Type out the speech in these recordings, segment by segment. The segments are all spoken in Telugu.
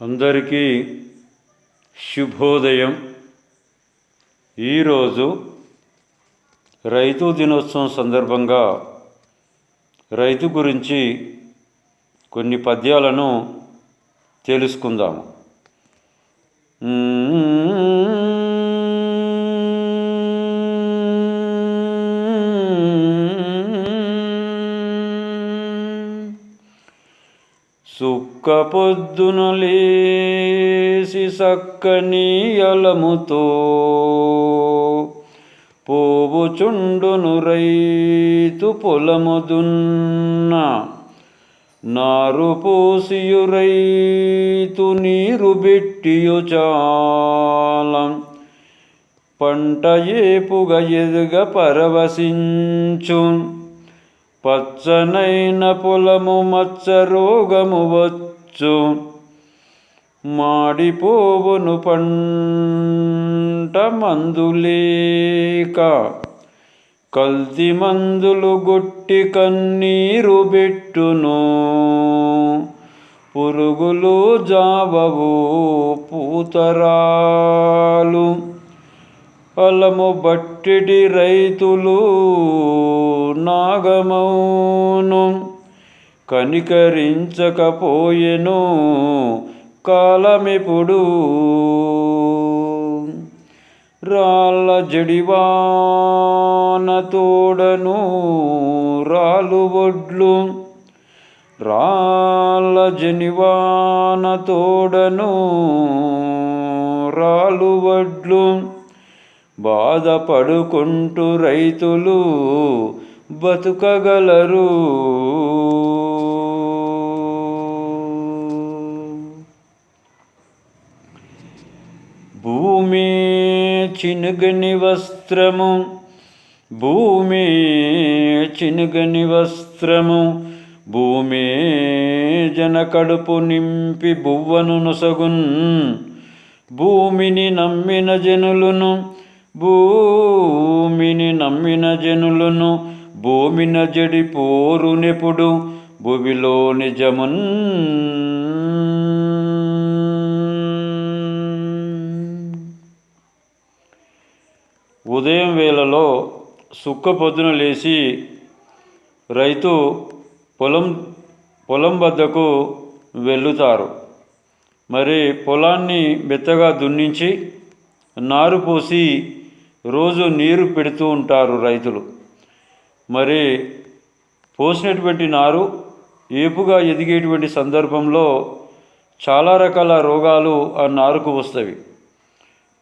అందరికీ శుభోదయం. ఈరోజు రైతు దినోత్సవం సందర్భంగా రైతు గురించి కొన్ని పద్యాలను తెలుసుకుందాము. సుక్కపొద్దున లేసి సక్కని అలముతో పోవుచుండును రైతు పొలముదున్న. నారు పోసియు రైతు నీరు బెట్టియు చాలం. పంట ఏపుగ ఎదుగ పరవశించు పచ్చనైన పొలము మచ్చ రోగము వచ్చు. మాడిపోవును పంట మందులేక కల్తీ మందులు గొట్టి కన్నీరు పెట్టును. పురుగులు జావవు పూతరాలు. ఫలము బట్టిడి రైతులు నాగమౌను కనికరించకపోయెను కాలమిప్పుడు. రాళ్ళ జడివాన తోడను రాలు ఒడ్లు రాళ్ళ జనివాన తోడను రాలు వడ్లు బాధపడుకుంటూ రైతులు బతుకగలరు. భూమి చినుగని వస్త్రము భూమి చినుగని వస్త్రము భూమి జన కడుపు నింపి బువ్వను నొసగున్ భూమిని నమ్మిన జనులను భూమిని నమ్మిన జనులను భూమిన జడి పోరునెప్పుడు భూమిలో నిజమున్ ఉదయం వేళలో సుక్క పొద్దున లేచి రైతు పొలం పొలం వద్దకు వెళ్ళుతారు. మరి పొలాన్ని మెత్తగా దున్నించి నారు పోసి రోజు నీరు పెడుతూ ఉంటారు రైతులు. మరి పోసినటువంటి నారు ఏపుగా ఎదిగేటువంటి సందర్భంలో చాలా రకాల రోగాలు ఆ నారుకు వస్తాయి.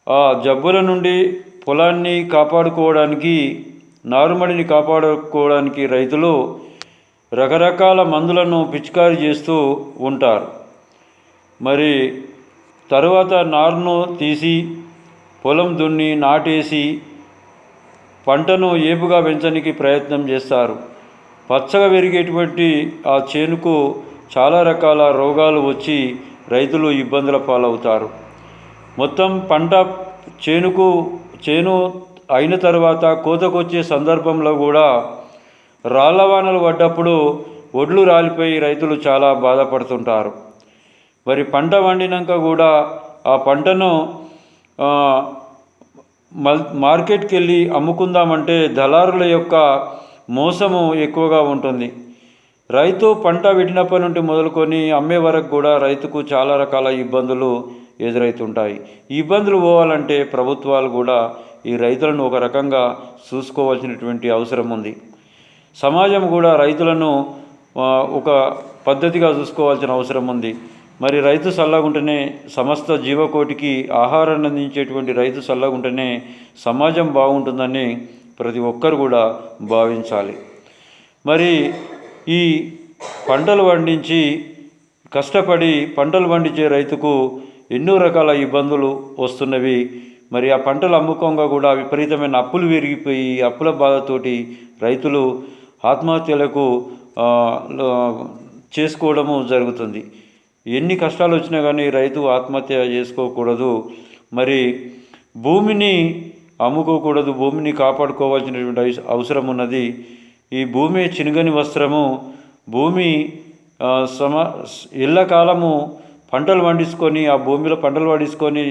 ఆ జబ్బుల నుండి పొలాన్ని కాపాడుకోవడానికి నారుమడిని కాపాడుకోవడానికి రైతులు రకరకాల మందులను పిచికారీ చేస్తూ ఉంటారు. మరి తరువాత నారును తీసి పొలం దున్ని నాటేసి పంటను ఏపుగా పెంచడానికి ప్రయత్నం చేస్తారు. పచ్చగా పెరిగేటువంటి ఆ చేనుకు చాలా రకాల రోగాలు వచ్చి రైతులు ఇబ్బందుల పాలవుతారు. మొత్తం పంట చేనుకు చేను అయిన తర్వాత కోతకొచ్చే సందర్భంలో కూడా రాళ్ళ వానలు పడ్డప్పుడు ఒడ్లు రాలిపోయి రైతులు చాలా బాధపడుతుంటారు. మరి పంట వండినాక కూడా ఆ పంటను మార్కెట్కి వెళ్ళి అమ్ముకుందామంటే దళారుల యొక్క మోసము ఎక్కువగా ఉంటుంది. రైతు పంట విడినప్పటి నుండి మొదలుకొని అమ్మే వరకు కూడా రైతుకు చాలా రకాల ఇబ్బందులు ఎదురవుతుంటాయి ఈ ఇబ్బందులు పోవాలంటే ప్రభుత్వాలు కూడా ఈ రైతులను ఒక రకంగా చూసుకోవాల్సినటువంటి అవసరం ఉంది. సమాజం కూడా రైతులను ఒక పద్ధతిగా చూసుకోవాల్సిన అవసరం ఉంది. మరి రైతు సల్లాగుంటేనే సమస్త జీవకోటికి ఆహారాన్ని అందించేటువంటి రైతు సల్లాగుంటేనే సమాజం బాగుంటుందని ప్రతి ఒక్కరు కూడా భావించాలి. మరి ఈ పంటలు పండించి కష్టపడి పంటలు పండించే రైతుకు ఎన్నో రకాల ఇబ్బందులు వస్తున్నవి. మరి ఆ పంటలు అమ్ముకోగా కూడా విపరీతమైన అప్పులు విరిగిపోయి అప్పుల బాధతోటి రైతులు ఆత్మహత్యలకు చేసుకోవడము జరుగుతుంది. ఎన్ని కష్టాలు వచ్చినా కానీ రైతు ఆత్మహత్య చేసుకోకూడదు. మరి భూమిని అమ్ముకోకూడదు భూమిని కాపాడుకోవాల్సినటువంటి అవసరం ఉన్నది. ఈ భూమి చినుగని వస్త్రము. భూమి సమ ఇళ్ళకాలము పంటలు పండించుకొని ఆ భూమిలో పంటలు పండించుకొని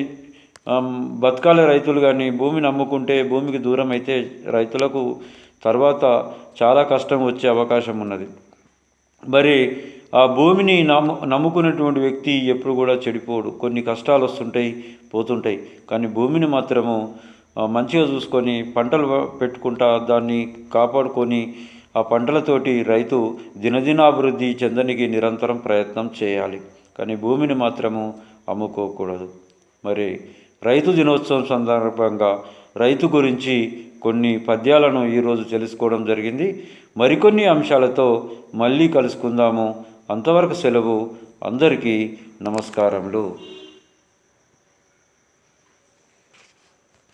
బతకాలే రైతులు కానీ భూమిని అమ్ముకుంటే భూమికి దూరం అయితే రైతులకు తర్వాత చాలా కష్టం వచ్చే అవకాశం ఉన్నది. మరి ఆ భూమిని నమ్ము నమ్ముకున్నటువంటి వ్యక్తి ఎప్పుడు కూడా చెడిపోడు. కొన్ని కష్టాలు వస్తుంటాయి పోతుంటాయి. కానీ భూమిని మాత్రము మంచిగా చూసుకొని పంటలు పెట్టుకుంటా దాన్ని కాపాడుకొని ఆ పంటలతోటి రైతు దినదినాభివృద్ధి చెందనికి నిరంతరం ప్రయత్నం చేయాలి. కానీ భూమిని మాత్రము అమ్ముకోకూడదు. మరి రైతు దినోత్సవం సందర్భంగా రైతు గురించి కొన్ని పద్యాలను ఈరోజు తెలుసుకోవడం జరిగింది. మరికొన్ని అంశాలతో మళ్ళీ కలుసుకుందాము. అంతవరకు సెలవు. అందరికీ నమస్కారములు.